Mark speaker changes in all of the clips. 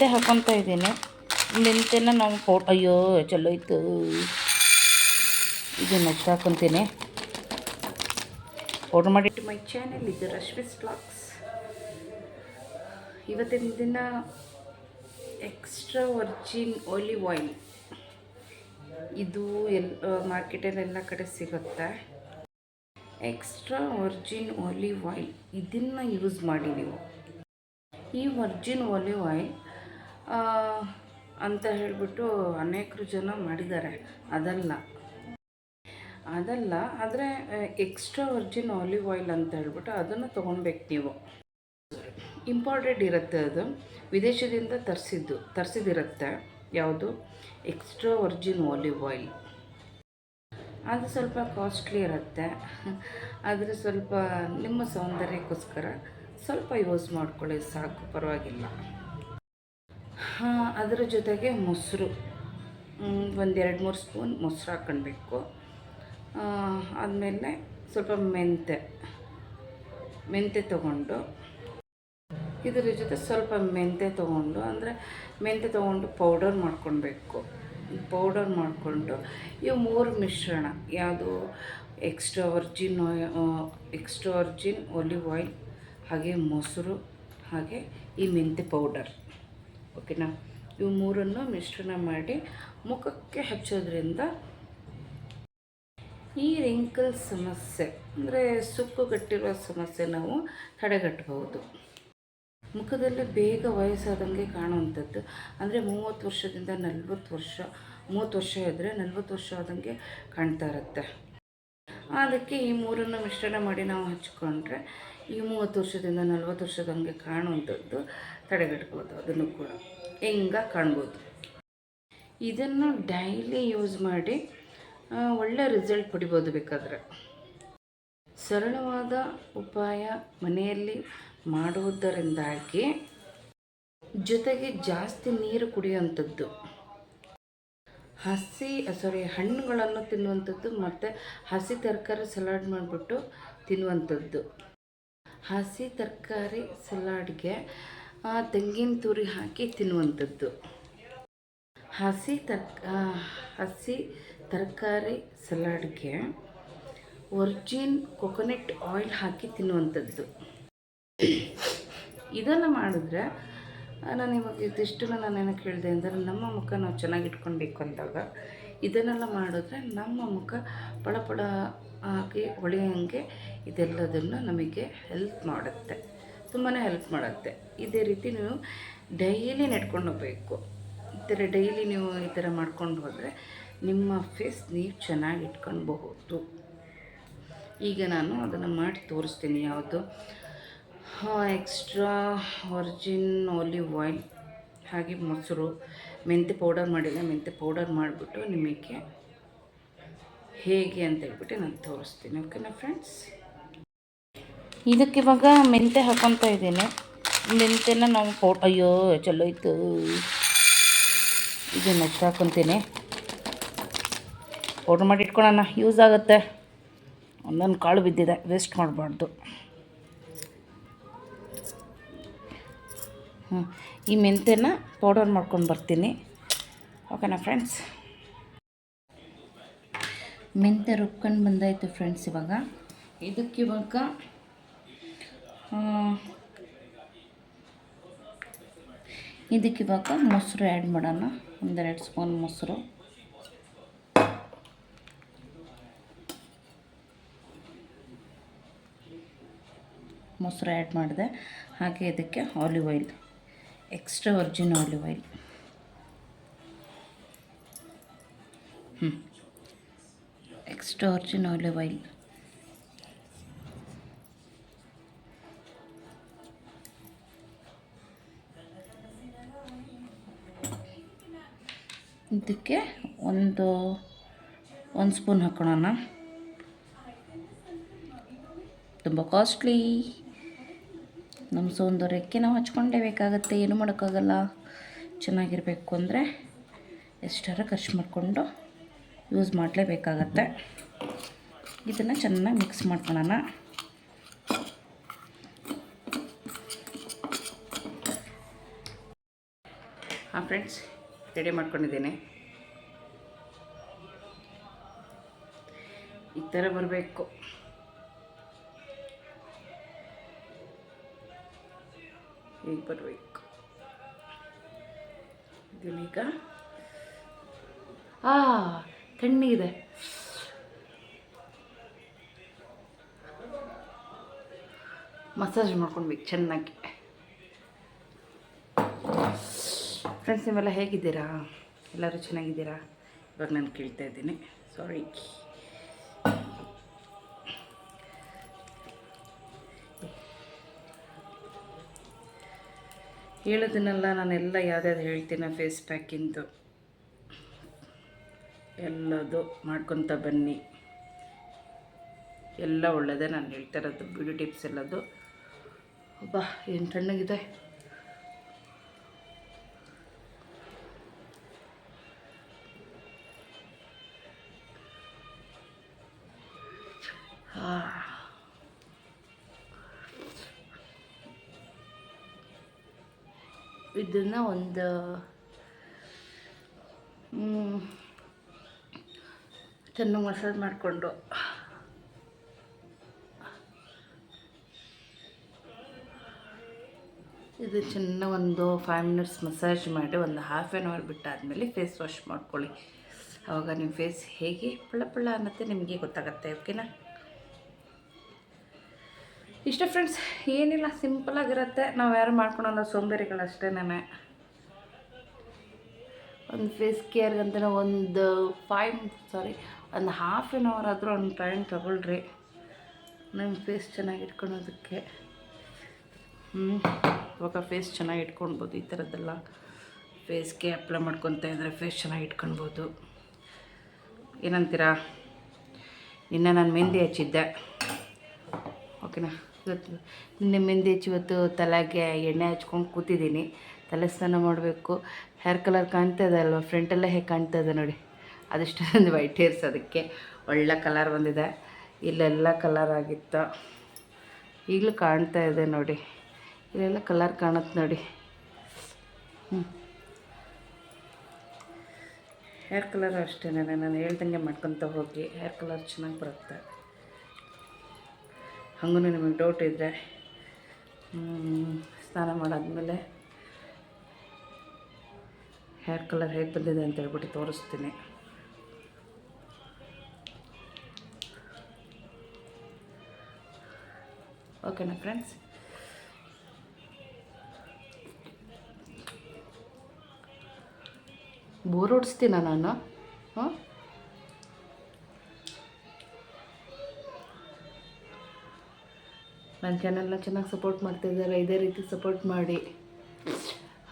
Speaker 1: ಮೆಂತೆ ಹಾಕೊತ ಇದ್ದೀನಿ. ಮೆಂತೆನ ನಾವು ಪೌ ಅಯ್ಯೋ, ಚಲೋ ಇತ್ತು ಇದು ಎಷ್ಟು ಹಾಕೊತೀನಿ. ಪೌಡ್ರ್ ಮಾಡಿಟ್ಟು ಮೈ ಚಾನೆಲ್ ಇದು ರಶ್ಮಿಸ್ ಬ್ಲಾಗ್ಸ್ ಇವತ್ತಿನ ದಿನ ಎಕ್ಸ್ಟ್ರಾ ವರ್ಜಿನ್ ಆಲಿವ್ ಆಯಿಲ್ ಇದು ಎಲ್ಲ ಮಾರ್ಕೆಟಲ್ಲಿ ಎಲ್ಲ ಕಡೆ ಸಿಗುತ್ತೆ. ಎಕ್ಸ್ಟ್ರಾ ವರ್ಜಿನ್ ಆಲಿವ್ ಆಯಿಲ್ ಇದನ್ನು ಯೂಸ್ ಮಾಡಿ ನೀವು. ಈ ವರ್ಜಿನ್ ಒಲಿವ್ ಆಯಿಲ್ ಅಂತ ಹೇಳಿಬಿಟ್ಟು ಅನೇಕರು ಜನ ಮಾಡಿದ್ದಾರೆ. ಅದಲ್ಲ. ಅದಲ್ಲ, ಆದರೆ ಎಕ್ಸ್ಟ್ರಾ ವರ್ಜಿನ್ ಆಲಿವ್ ಆಯಿಲ್ ಅಂತ ಹೇಳ್ಬಿಟ್ಟು ಅದನ್ನು ತೊಗೊಳ್ಬೇಕು ನೀವು. ಇಂಪಾರ್ಟೆಡ್ ಇರುತ್ತೆ ಅದು. ವಿದೇಶದಿಂದ ತರಿಸಿದ್ದು, ತರಿಸಿದಿರುತ್ತೆ. ಯಾವುದು? ಎಕ್ಸ್ಟ್ರಾ ವರ್ಜಿನ್ ಆಲಿವ್ ಆಯಿಲ್ ಅದು ಸ್ವಲ್ಪ ಕಾಸ್ಟ್ಲಿ ಇರುತ್ತೆ. ಆದರೆ ಸ್ವಲ್ಪ ನಿಮ್ಮ ಸೌಂದರ್ಯಕ್ಕೋಸ್ಕರ ಸ್ವಲ್ಪ ಯೂಸ್ ಮಾಡ್ಕೊಳ್ಳಿ, ಸಾಕು, ಪರವಾಗಿಲ್ಲ. ಅದರ ಜೊತೆಗೆ ಮೊಸರು. ಒಂದೆರಡು ಮೂರು ಸ್ಪೂನ್ ಮೊಸರು ಹಾಕ್ಕೊಳ್ಬೇಕು. ಆದಮೇಲೆ ಸ್ವಲ್ಪ ಮೆಂತೆ ಮೆಂತೆ ತೊಗೊಂಡು, ಇದರ ಜೊತೆ ಸ್ವಲ್ಪ ಮೆಂತೆ ತೊಗೊಂಡು, ಅಂದರೆ ಮೆಂತೆ ತೊಗೊಂಡು ಪೌಡರ್ ಮಾಡ್ಕೊಳ್ಬೇಕು. ಪೌಡರ್ ಮಾಡಿಕೊಂಡು, ಇವು ಮೂರು ಮಿಶ್ರಣ. ಯಾವುದು extra virgin extra virgin, olive oil, ಹಾಗೆ ಮೊಸರು, ಹಾಗೆ ಈ ಮೆಂತೆ ಪೌಡರ್. ಓಕೆನಾ? ಇವು ಮೂರನ್ನು ಮಿಶ್ರಣ ಮಾಡಿ ಮುಖಕ್ಕೆ ಹಚ್ಚೋದ್ರಿಂದ ಈ ರಿಂಕಲ್ ಸಮಸ್ಯೆ, ಅಂದರೆ ಸುಕ್ಕುಗಟ್ಟಿರುವ ಸಮಸ್ಯೆ ನಾವು ತಡೆಗಟ್ಟಬಹುದು. ಮುಖದಲ್ಲಿ ಬೇಗ ವಯಸ್ಸಾದಂಗೆ ಕಾಣುವಂಥದ್ದು, ಅಂದರೆ ಮೂವತ್ತು ವರ್ಷದಿಂದ ನಲ್ವತ್ತು ವರ್ಷ, ಮೂವತ್ತು ವರ್ಷ ಇದ್ದರೆ ನಲ್ವತ್ತು ವರ್ಷ ಆದಂಗೆ ಕಾಣ್ತಾ ಇರುತ್ತೆ. ಅದಕ್ಕೆ ಈ ಮೂರನ್ನು ಮಿಶ್ರಣ ಮಾಡಿ ನಾವು ಹಚ್ಕೊಂಡ್ರೆ ಈ ಮೂವತ್ತು ವರ್ಷದಿಂದ ನಲ್ವತ್ತು ವರ್ಷದಂಗೆ ಕಾಣುವಂಥದ್ದು ತಡೆಗಟ್ಬೋದು, ಅದನ್ನು ಕೂಡ. ಹೆಂಗ ಕಾಣ್ಬೋದು? ಇದನ್ನು ಡೈಲಿ ಯೂಸ್ ಮಾಡಿ ಒಳ್ಳೆ ರಿಸಲ್ಟ್ ಪಡಿಬೋದು ಬೇಕಾದರೆ. ಸರಳವಾದ ಉಪಾಯ ಮನೆಯಲ್ಲಿ ಮಾಡುವುದರಿಂದಾಗಿ ಜೊತೆಗೆ ಜಾಸ್ತಿ ನೀರು ಕುಡಿಯುವಂಥದ್ದು. ಹಸಿ ಸಾರಿ ಹಣ್ಣುಗಳನ್ನು ತಿನ್ನುವಂಥದ್ದು ಮತ್ತು ಹಸಿ ತರಕಾರಿ ಸಲಾಡ್ ಮಾಡಿಬಿಟ್ಟು ತಿನ್ನುವಂಥದ್ದು. ಹಸಿ ತರಕಾರಿ ಸಲಾಡ್ಗೆ ತೆಂಗಿನ ತುರಿ ಹಾಕಿ ತಿನ್ನುವಂಥದ್ದು. ಹಸಿ ತರ್ಕ ಹಸಿ ತರಕಾರಿ ಸಲಾಡ್ಗೆ ಒರ್ಜಿನ್ ಕೊಕೊನೆಟ್ ಆಯಿಲ್ ಹಾಕಿ ತಿನ್ನುವಂಥದ್ದು. ಇದನ್ನು ಮಾಡಿದ್ರೆ ನಾನು ಇವಾಗ ಇದಿಷ್ಟು ನಾನು ಕೇಳಿದೆ ಅಂದರೆ, ನಮ್ಮ ಮುಖ ನಾವು ಚೆನ್ನಾಗಿ ಇಟ್ಕೊಳ್ಬೇಕು ಅಂದಾಗ, ಇದನ್ನೆಲ್ಲ ಮಾಡಿದ್ರೆ ನಮ್ಮ ಮುಖ ಪಳ ಪಳ ಆಗಿ ಹೊಳೆಯೋಂಗೆ ಇದೆಲ್ಲದನ್ನು ನಮಗೆ ಹೆಲ್ಪ್ ಮಾಡುತ್ತೆ. ತುಂಬಾ ಹೆಲ್ಪ್ ಮಾಡುತ್ತೆ. ಇದೇ ರೀತಿ ನೀವು ಡೈಲಿ ನೆಡ್ಕೊಂಡು ಹೋಗಬೇಕು. ಈ ಥರ ಡೈಲಿ ನೀವು ಈ ಥರ ಮಾಡ್ಕೊಂಡು ಹೋದರೆ ನಿಮ್ಮ ಫೇಸ್ ನೀವು ಚೆನ್ನಾಗಿ ಇಟ್ಕೊಳ್ಬಹುದು. ಈಗ ನಾನು ಅದನ್ನು ಮಾಡಿ ತೋರಿಸ್ತೀನಿ. ಯಾವುದು? ಎಕ್ಸ್ಟ್ರಾ ವರ್ಜಿನ್ ಆಲಿವ್ ಆಯಿಲ್ ಹಾಗೆ ಮೊಸರು ಮೆಂತೆ ಪೌಡರ್ ಮಾಡಿಲ್ಲ ಮೆಂತೆ ಪೌಡರ್ ಮಾಡಿಬಿಟ್ಟು ನಿಮಗೆ ಹೇಗೆ ಅಂತ ಹೇಳ್ಬಿಟ್ಟು ನಾನು ತೋರಿಸ್ತೀನಿ. ಓಕೆನಾ ಫ್ರೆಂಡ್ಸ್ ಇದಕ್ಕೆ ಇವಾಗ ಮೆಂತೆ ಹಾಕೊತಾ ಇದ್ದೀನಿ. ಮೆಂತೆನ ನಾವು ಫೋ ಅಯ್ಯೋ, ಚಲೋ ಇತ್ತು ಇದು ಎಷ್ಟು ಹಾಕೊತೀನಿ. ಪೌಡ್ರ್ ಮಾಡಿ ಇಟ್ಕೊಳೋಣ ಯೂಸ್ ಆಗುತ್ತೆ. ಒಂದೊಂದು ಕಾಳು ಬಿದ್ದಿದೆ ವೇಸ್ಟ್ ಮಾಡಬಾರ್ದು. ಹ್ಞೂ ಈ ಮೆಂತೆನ ಪೌಡರ್ ಮಾಡ್ಕೊಂಡು ಬರ್ತೀನಿ. ಓಕೆನಾ ಫ್ರೆಂಡ್ಸ್ ಮೆಂತೆ ರುಬ್ಕೊಂಡು ಬಂದಾಯಿತು ಫ್ರೆಂಡ್ಸ್ ಇವಾಗ ಇದಕ್ಕೆ ಇವಾಗ ಮೊಸರು ಆ್ಯಡ್ ಮಾಡೋಣ. ಒಂದೆರಡು ಸ್ಪೂನ್ ಮೊಸರು. ಮೊಸರು ಆ್ಯಡ್ ಮಾಡಿದೆ. ಹಾಗೆ ಇದಕ್ಕೆ olive oil extra virgin olive oil ಹ್ಞೂ ಎಕ್ಸ್ಟ್ರಾ ವರ್ಜಿನ್ ಆಲಿವ್ ಆಯಿಲ್ ಇದಕ್ಕೆ ಒಂದು ಒಂದು ಸ್ಪೂನ್ ಹಾಕೋಣ ತುಂಬ ಕಾಸ್ಟ್ಲಿ ನಮ್ಮ ಸೌಂದರ್ಯಕ್ಕೆ ನಾವು ಹಚ್ಕೊಂಡೇ ಬೇಕಾಗತ್ತೆ, ಏನು ಮಾಡೋಕ್ಕಾಗಲ್ಲ. ಚೆನ್ನಾಗಿರಬೇಕು ಅಂದರೆ ಎಷ್ಟಾರ ಖರ್ಚು ಮಾಡಿಕೊಂಡು ಯೂಸ್ ಮಾಡಲೇಬೇಕಾಗತ್ತೆ. ಇದನ್ನು ಚೆನ್ನಾಗಿ ಮಿಕ್ಸ್ ಮಾಡ್ಕೊಳ್ಳೋಣ ಹಾಂ ಫ್ರೆಂಡ್ಸ್ ರೆಡಿ ಮಾಡ್ಕೊಂಡಿದ್ದೀನಿ. ಥರ ಬರಬೇಕು. ಹೀಗೆ ಬರಬೇಕು. ಇದನ್ನೀಗ ಆ ತಣ್ಣಗಿದೆ ಮಸಾಜ್ ಮಾಡ್ಕೊಳ್ಬೇಕು ಚೆನ್ನಾಗಿ. ಫ್ರೆಂಡ್ಸ್ ನೀವೆಲ್ಲ ಹೇಗಿದ್ದೀರಾ? ಎಲ್ಲರೂ ಚೆನ್ನಾಗಿದ್ದೀರಾ? ಇವಾಗ ನಾನು ಕೇಳ್ತಾ ಇದ್ದೀನಿ. ಸಾರಿ ಹೇಳೋದನ್ನೆಲ್ಲ ನಾನೆಲ್ಲ ಯಾವ್ದಾದ್ರು ಹೇಳ್ತೀನಿ ಫೇಸ್ ಪ್ಯಾಕಿಂದು ಎಲ್ಲದು ಮಾಡ್ಕೊತ ಬನ್ನಿ. ಎಲ್ಲ ಒಳ್ಳೆಯದೇ ನಾನು ಹೇಳ್ತಾ ಇರೋದು. ಬ್ಯೂಟಿ ಟಿಪ್ಸ್ ಎಲ್ಲದು. ಬಾ ಏನು ತಣ್ಣಗಿದೆ. ಇದನ್ನು ಒಂದು ಚೆನ್ನಾಗಿ ಮಸಾಜ್ ಮಾಡಿಕೊಂಡು. ಇದು ಚೆನ್ನಾಗಿ ಒಂದು ಫೈವ್ ಮಿನಿಟ್ಸ್ ಮಸಾಜ್ ಮಾಡಿ ಒಂದು ಹಾಫ್ ಆ್ಯನ್ ಅವರ್ ಬಿಟ್ಟಾದಮೇಲೆ ಫೇಸ್ ವಾಶ್ ಮಾಡ್ಕೊಳ್ಳಿ. ಆವಾಗ ನಿಮ್ಮ ಫೇಸ್ ಹೇಗೆ ಪಳ ಪಳ ಅನ್ನತ್ತೆ ನಿಮಗೆ ಗೊತ್ತಾಗುತ್ತೆ ಓಕೆನಾ ಇಷ್ಟ ಫ್ರೆಂಡ್ಸ್ ಏನಿಲ್ಲ ಸಿಂಪಲಾಗಿರುತ್ತೆ ನಾವು ಯಾರು ಮಾಡ್ಕೊಳಲ್ಲ ಸೋಂಬೇರಿಗಳಷ್ಟೇ ನಾನು ಒಂದು ಫೇಸ್ ಕೇರ್ಗಂತ ಒಂದು ಫೈವ್ ಸಾರಿ ಒಂದು ಹಾಫ್ ಆನ್ ಅವರ್ ಆದರೂ ಒಂದು ಟೈಮ್ ತೊಗೊಳ್ರಿ. ನಮ್ಮ ಫೇಸ್ ಚೆನ್ನಾಗಿ ಇಟ್ಕೊಳೋದಕ್ಕೆ. ಹ್ಞೂ ಇವಾಗ ಫೇಸ್ ಚೆನ್ನಾಗಿ ಇಟ್ಕೊಳ್ಬೋದು, ಈ ಥರದ್ದೆಲ್ಲ ಫೇಸ್ಗೆ ಅಪ್ಲೈ ಮಾಡ್ಕೊತ ಇದ್ದರೆ ಫೇಸ್ ಚೆನ್ನಾಗಿ ಇಟ್ಕೊಳ್ಬೋದು. ಏನಂತೀರಾ? ನಿನ್ನೆ ನಾನು ಮೆಹಂದಿ ಹಚ್ಚಿದ್ದೆ. ಓಕೆನಾ ಇವತ್ತು ನಿನ್ನೆ ಮೆಹಂದಿ ಹಚ್ಚಿ ಇವತ್ತು ತಲೆಗೆ ಎಣ್ಣೆ ಹಚ್ಕೊಂಡು ಕೂತಿದ್ದೀನಿ. ತಲೆ ಸ್ನಾನ ಮಾಡಬೇಕು. ಹೇರ್ ಕಲರ್ ಕಾಣ್ತಾ ಇದೆ ಅಲ್ವಾ? ಫ್ರಂಟೆಲ್ಲ ಹೇಗೆ ಕಾಣ್ತಾ ಇದೆ ನೋಡಿ. ಅದಷ್ಟು ಒಂದು ವೈಟ್ ಹೇರ್ಸ್ ಅದಕ್ಕೆ. ಒಳ್ಳೆ ಕಲರ್ ಬಂದಿದೆ. ಇಲ್ಲೆಲ್ಲ ಕಲರ್ ಆಗಿತ್ತು. ಈಗಲೂ ಕಾಣ್ತಾ ಇದೆ ನೋಡಿ. ಇಲ್ಲೆಲ್ಲ ಕಲರ್ ಕಾಣುತ್ತೆ ನೋಡಿ. ಹೇರ್ ಕಲರ್ ಅಷ್ಟೇ ನಾನು ಹೇಳ್ದಂಗೆ ಮಾಡ್ಕೊತ ಹೋಗಿ. ಹೇರ್ ಕಲರ್ ಚೆನ್ನಾಗಿ ಬರುತ್ತೆ. ಹಾಗೂ ನಿಮಗೆ ಡೌಟ್ ಇದ್ದರೆ ಸ್ನಾನ ಮಾಡಾದಮೇಲೆ ಹೇರ್ ಕಲರ್ ಹೇಗೆ ಬಂದಿದೆ ಅಂತ ಹೇಳ್ಬಿಟ್ಟು ತೋರಿಸ್ತೀನಿ. ಓಕೆನಾ ಫ್ರೆಂಡ್ಸ್ ಬೋರ್ ಹೊಡಿಸ್ತೀನ ನಾನು? ಹಾಂ? ನನ್ನ ಚಾನೆಲ್ನ ಚೆನ್ನಾಗಿ ಸಪೋರ್ಟ್ ಮಾಡ್ತಿದ್ದಾರೆ, ಇದೇ ರೀತಿ ಸಪೋರ್ಟ್ ಮಾಡಿ.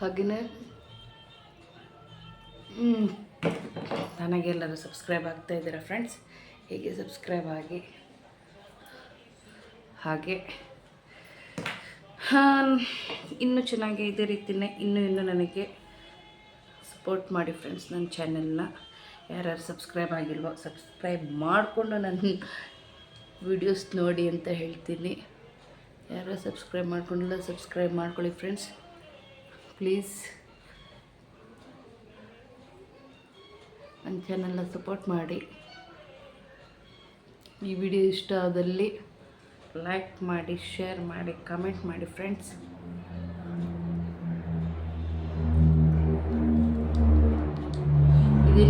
Speaker 1: ಹಾಗೆಯೇ ನನಗೆಲ್ಲರೂ ಸಬ್ಸ್ಕ್ರೈಬ್ ಆಗ್ತಾ ಇದ್ದೀರಾ ಫ್ರೆಂಡ್ಸ್ ಹೀಗೆ ಸಬ್ಸ್ಕ್ರೈಬ್ ಆಗಿ. ಹಾಗೆ, ಹಾಂ, ಇನ್ನೂ ಚೆನ್ನಾಗಿ ಇದೇ ರೀತಿಯೇ ಇನ್ನೂ ಇನ್ನೂ ನನಗೆ ಸಪೋರ್ಟ್ ಮಾಡಿ ಫ್ರೆಂಡ್ಸ್ ನನ್ನ ಚಾನೆಲ್ನ ಯಾರ್ಯಾರು ಸಬ್ಸ್ಕ್ರೈಬ್ ಆಗಿಲ್ವೋ ಸಬ್ಸ್ಕ್ರೈಬ್ ಮಾಡಿಕೊಂಡು ನನ್ನ ವಿಡಿಯೋಸ್ ನೋಡಿ ಅಂತ ಹೇಳ್ತೀನಿ. ಯಾರು ಸಬ್ಸ್ಕ್ರೈಬ್ ಮಾಡ್ಕೊಂಡಿಲ್ಲ, ಸಬ್ಸ್ಕ್ರೈಬ್ ಮಾಡ್ಕೊಳ್ಳಿ ಫ್ರೆಂಡ್ಸ್. ಪ್ಲೀಸ್. ನನ್ನ ಚಾನಲ್ನ ಸಪೋರ್ಟ್ ಮಾಡಿ. ಈ ವಿಡಿಯೋ ಇಷ್ಟ ಆದಲ್ಲಿ ಲೈಕ್ ಮಾಡಿ ಶೇರ್ ಮಾಡಿ ಕಮೆಂಟ್ ಮಾಡಿ ಫ್ರೆಂಡ್ಸ್.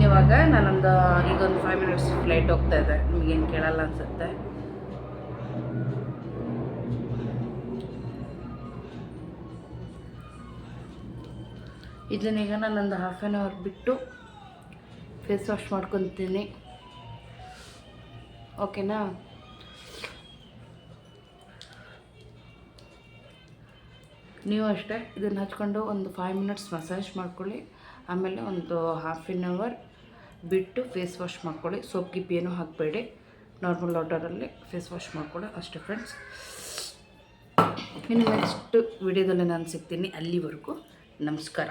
Speaker 1: ಇವಾಗ ನಾನೊಂದು ಈಗೊಂದು ಫೈವ್ ಮಿನಿಟ್ಸ್ ಫ್ಲೈಟ್ ಹೋಗ್ತಾ ಇದೆ. ನಿಮಗೇನು ಕೇಳಲ್ಲ ಅನ್ಸುತ್ತೆ. ಇದನ್ನೀಗ ನಾನೊಂದು ಹಾಫ್ ಆನ್ ಅವರ್ ಬಿಟ್ಟು ಫೇಸ್ ವಾಶ್ ಮಾಡ್ಕೊತೀನಿ. ಓಕೆನಾ ನೀವು ಅಷ್ಟೇ ಇದನ್ನು ಹಚ್ಕೊಂಡು ಒಂದು ಫೈವ್ ಮಿನಿಟ್ಸ್ ಮಸಾಜ್ ಮಾಡ್ಕೊಳ್ಳಿ. ಆಮೇಲೆ ಒಂದು ಹಾಫ್ ಆನ್ ಅವರ್ ಬಿಟ್ಟು ಫೇಸ್ ವಾಶ್ ಮಾಡ್ಕೊಳ್ಳಿ. ಸೋಪ್ ಗಿಪ್ ಏನೂ ಹಾಕಬೇಡಿ. ನಾರ್ಮಲ್ ವಾಟರಲ್ಲಿ ಫೇಸ್ ವಾಶ್ ಮಾಡ್ಕೊಳ್ಳಿ ಅಷ್ಟೇ ಫ್ರೆಂಡ್ಸ್ ಇನ್ನು ನೆಕ್ಸ್ಟ್ ವಿಡಿಯೋದಲ್ಲಿ ನಾನು ಸಿಗ್ತೀನಿ ಅಲ್ಲಿವರೆಗೂ. ನಮಸ್ಕಾರ.